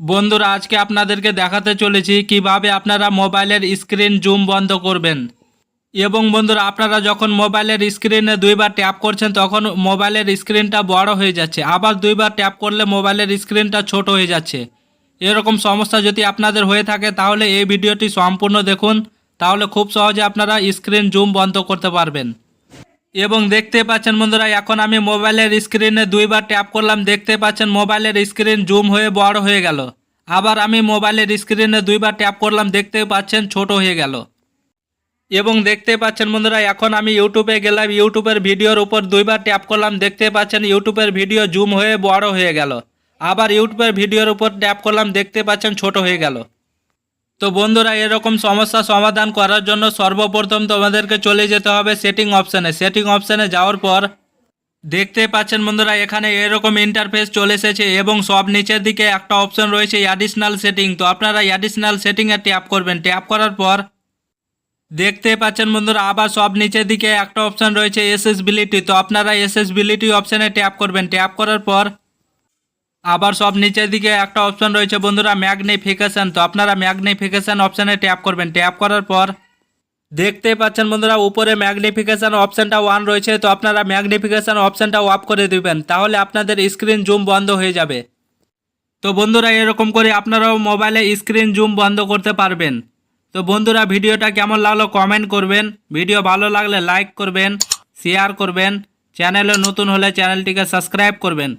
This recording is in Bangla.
বন্ধুরা, আজকে আপনাদেরকে দেখাতে চলেছি কীভাবে আপনারা মোবাইলের স্ক্রিন জুম বন্ধ করবেন। এবং বন্ধুরা, আপনারা যখন মোবাইলের স্ক্রিনে দুইবার ট্যাপ করছেন, তখন মোবাইলের স্ক্রিনটা বড় হয়ে যাচ্ছে। আবার দুইবার ট্যাপ করলে মোবাইলের স্ক্রিনটা ছোট হয়ে যাচ্ছে। এরকম সমস্যা যদি আপনাদের হয়ে থাকে, তাহলে এই ভিডিওটি সম্পূর্ণ দেখুন। তাহলে খুব সহজে আপনারা স্ক্রিন জুম বন্ধ করতে পারবেন। এবং দেখতে পাচ্ছেন বন্ধুরা, এখন আমি মোবাইলের স্ক্রিনে দুইবার ট্যাপ করলাম, দেখতে পাচ্ছেন মোবাইলের স্ক্রিন জুম হয়ে বড় হয়ে গেল। আবার আমি মোবাইলের স্ক্রিনে দুইবার ট্যাপ করলাম, দেখতে পাচ্ছেন ছোট হয়ে গেল। এবং দেখতে পাচ্ছেন বন্ধুরা, এখন আমি ইউটিউবে গেলাম, ইউটিউবের ভিডিওর উপর দুইবার ট্যাপ করলাম, দেখতে পাচ্ছেন ইউটিউবের ভিডিও জুম হয়ে বড় হয়ে গেল। আবার ইউটিউবের ভিডিওর উপর ট্যাপ করলাম, দেখতে পাচ্ছেন ছোট হয়ে গেল। তো বন্ধুরা, এরকম সমস্যা সমাধান করার জন্য সর্বপ্রথম তোমাদেরকে চলে যেতে হবে সেটিং অপশানে সেটিং অপশানে যাওয়ার পর দেখতে পাচ্ছেন বন্ধুরা, এখানে এরকম ইন্টারফেস চলে এসেছে এবং সব নিচের দিকে একটা অপশন রয়েছে অ্যাডিশনাল সেটিং তো আপনারা অ্যাডিশনাল সেটিংয়ে ট্যাপ করবেন। ট্যাপ করার পর দেখতে পাচ্ছেন বন্ধুরা, আবার সব নিচের দিকে একটা অপশন রয়েছে এসএসবিলিটি তো আপনারা এসএসবিলিটি অপশানে ট্যাপ করবেন। ট্যাপ করার পর আবার সব নিচের দিকে একটা অপশন রয়েছে বন্ধুরা ম্যাগনিফিকেশন তো আপনারা ম্যাগনিফিকেশন অপশানে ট্যাপ করবেন। ট্যাপ করার পর দেখতে পাচ্ছেন বন্ধুরা, উপরে ম্যাগনিফিকেশন অপশানটা ওয়ান রয়েছে। তো আপনারা ম্যাগনিফিকেশন অপশানটা অফ করে দিবেন, তাহলে আপনাদের স্ক্রিন জুম বন্ধ হয়ে যাবে। তো বন্ধুরা, এরকম করে আপনারাও মোবাইলে স্ক্রিন জুম বন্ধ করতে পারবেন। তো বন্ধুরা, ভিডিওটা কেমন লাগল কমেন্ট করবেন। ভিডিও ভালো লাগলে লাইক করবেন শেয়ার করবেন। চ্যানেলে নতুন হলে চ্যানেলটিকে সাবস্ক্রাইব করবেন।